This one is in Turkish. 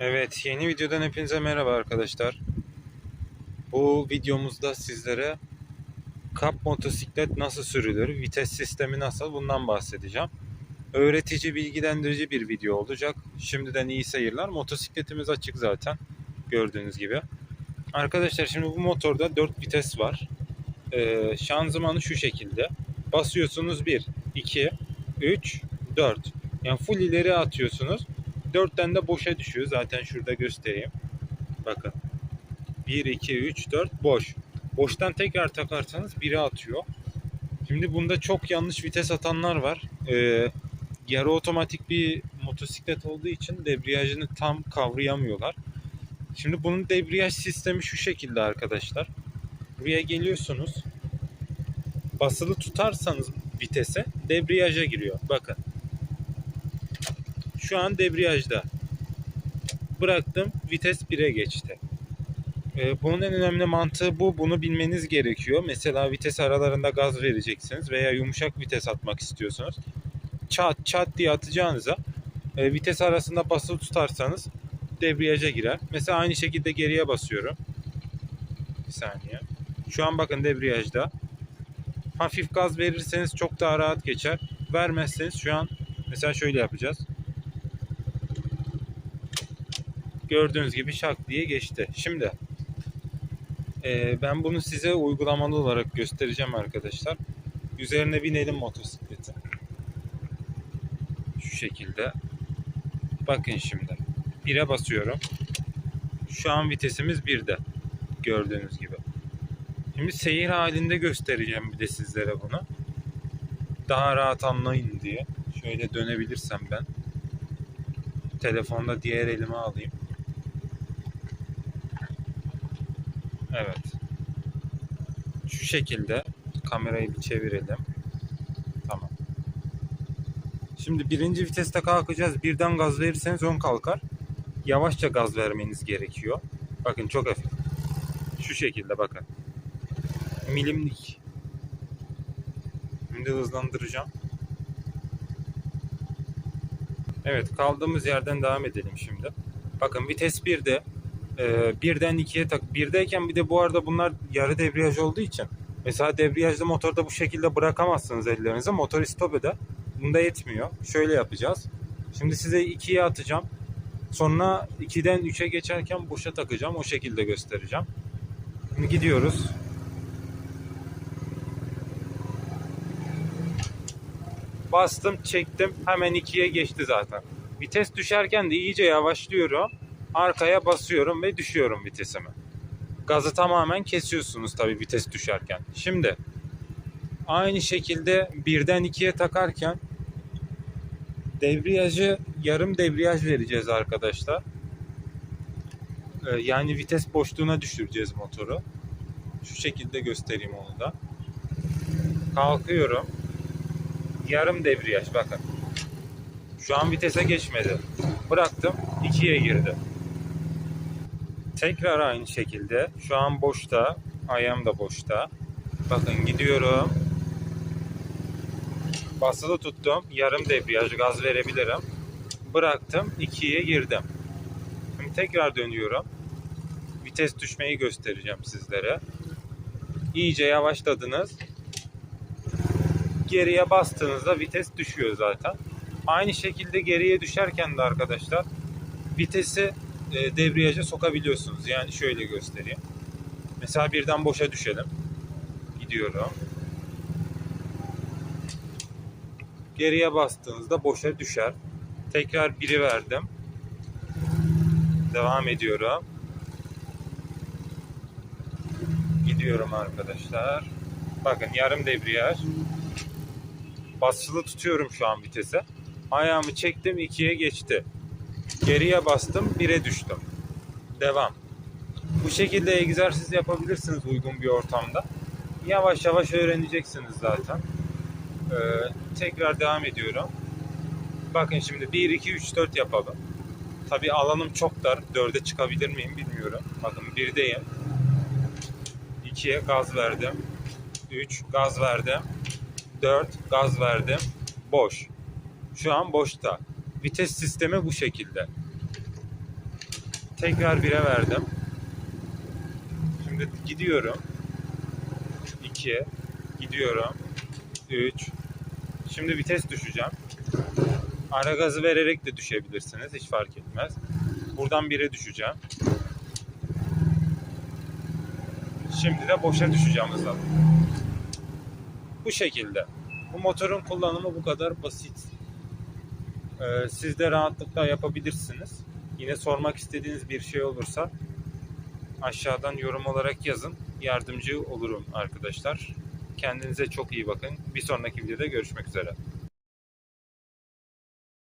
Evet, yeni videodan hepinize merhaba arkadaşlar. Bu videomuzda sizlere kap motosiklet nasıl sürülür, vites sistemi nasıl bundan bahsedeceğim. Öğretici, bilgilendirici bir video olacak. Şimdiden iyi seyirler. Motosikletimiz açık zaten gördüğünüz gibi. Arkadaşlar şimdi bu motorda 4 vites var. Ee, şanzımanı şu şekilde. Basıyorsunuz 1, 2, 3, 4. Yani full ileri atıyorsunuz. 4'ten de boşa düşüyor. Zaten şurada göstereyim. Bakın. 1, 2, 3, 4 boş. Boştan tekrar takarsanız 1'e atıyor. Şimdi bunda çok yanlış vites atanlar var. Ee, yarı otomatik bir motosiklet olduğu için debriyajını tam kavrayamıyorlar. Şimdi bunun debriyaj sistemi şu şekilde arkadaşlar. Buraya geliyorsunuz. Basılı tutarsanız vitese debriyaja giriyor. Bakın. Şu an debriyajda. Bıraktım. Vites 1'e geçti. Ee, bunun en önemli mantığı bu. Bunu bilmeniz gerekiyor. Mesela vites aralarında gaz vereceksiniz veya yumuşak vites atmak istiyorsunuz. Çat çat diye atacağınıza e, vites arasında basılı tutarsanız debriyaja girer. Mesela aynı şekilde geriye basıyorum. Bir saniye. Şu an bakın debriyajda. Hafif gaz verirseniz çok daha rahat geçer. Vermezseniz şu an mesela şöyle yapacağız. Gördüğünüz gibi şak diye geçti. Şimdi e, ben bunu size uygulamalı olarak göstereceğim arkadaşlar. Üzerine binelim motosikleti. Şu şekilde. Bakın şimdi. 1'e basıyorum. Şu an vitesimiz 1'de. Gördüğünüz gibi. Şimdi seyir halinde göstereceğim bir de sizlere bunu. Daha rahat anlayın diye. Şöyle dönebilirsem ben. Telefonda diğer elime alayım. Evet. Şu şekilde kamerayı bir çevirelim. Tamam. Şimdi birinci viteste kalkacağız. Birden gaz verirseniz ön kalkar. Yavaşça gaz vermeniz gerekiyor. Bakın çok hafif. Şu şekilde bakın. Milimlik. Şimdi hızlandıracağım. Evet kaldığımız yerden devam edelim şimdi. Bakın vites 1'de e, birden 2'ye tak. Birdeyken bir de bu arada bunlar yarı debriyaj olduğu için mesela debriyajlı motorda bu şekilde bırakamazsınız ellerinizi. Motor stop eder. Bunda yetmiyor. Şöyle yapacağız. Şimdi size 2'ye atacağım. Sonra 2'den 3'e geçerken boşa takacağım. O şekilde göstereceğim. Şimdi gidiyoruz. Bastım, çektim. Hemen 2'ye geçti zaten. Vites düşerken de iyice yavaşlıyorum. Arkaya basıyorum ve düşüyorum vitesimi. Gazı tamamen kesiyorsunuz tabii vites düşerken. Şimdi aynı şekilde birden ikiye takarken debriyajı yarım debriyaj vereceğiz arkadaşlar. Ee, Yani vites boşluğuna düşüreceğiz motoru. Şu şekilde göstereyim onu da. Kalkıyorum. Yarım debriyaj bakın. Şu an vitese geçmedi. Bıraktım. 2'ye girdi. Tekrar aynı şekilde. Şu an boşta. Ayağım da boşta. Bakın gidiyorum. Basılı tuttum. Yarım debriyaj gaz verebilirim. Bıraktım. 2'ye girdim. Şimdi tekrar dönüyorum. Vites düşmeyi göstereceğim sizlere. İyice yavaşladınız. Geriye bastığınızda vites düşüyor zaten. Aynı şekilde geriye düşerken de arkadaşlar vitesi e, debriyaja sokabiliyorsunuz. Yani şöyle göstereyim. Mesela birden boşa düşelim. Gidiyorum. Geriye bastığınızda boşa düşer. Tekrar biri verdim. Devam ediyorum. Gidiyorum arkadaşlar. Bakın yarım debriyaj. Basılı tutuyorum şu an vitese. Ayağımı çektim 2'ye geçti. Geriye bastım 1'e düştüm. Devam. Bu şekilde egzersiz yapabilirsiniz uygun bir ortamda. Yavaş yavaş öğreneceksiniz zaten. Ee, tekrar devam ediyorum. Bakın şimdi 1, 2, 3, 4 yapalım. Tabi alanım çok dar. 4'e çıkabilir miyim bilmiyorum. Bakın 1'deyim. 2'ye gaz verdim. 3 gaz verdim. 4 gaz verdim. Boş. Şu an boşta. Vites sistemi bu şekilde. Tekrar 1'e verdim. Şimdi gidiyorum. 2 gidiyorum. 3 Şimdi vites düşeceğim. Ara gazı vererek de düşebilirsiniz. Hiç fark etmez. Buradan 1'e düşeceğim. Şimdi de boşa düşeceğim hızla. Bu şekilde. Bu motorun kullanımı bu kadar basit. Ee, siz de rahatlıkla yapabilirsiniz. Yine sormak istediğiniz bir şey olursa aşağıdan yorum olarak yazın. Yardımcı olurum arkadaşlar. Kendinize çok iyi bakın. Bir sonraki videoda görüşmek üzere.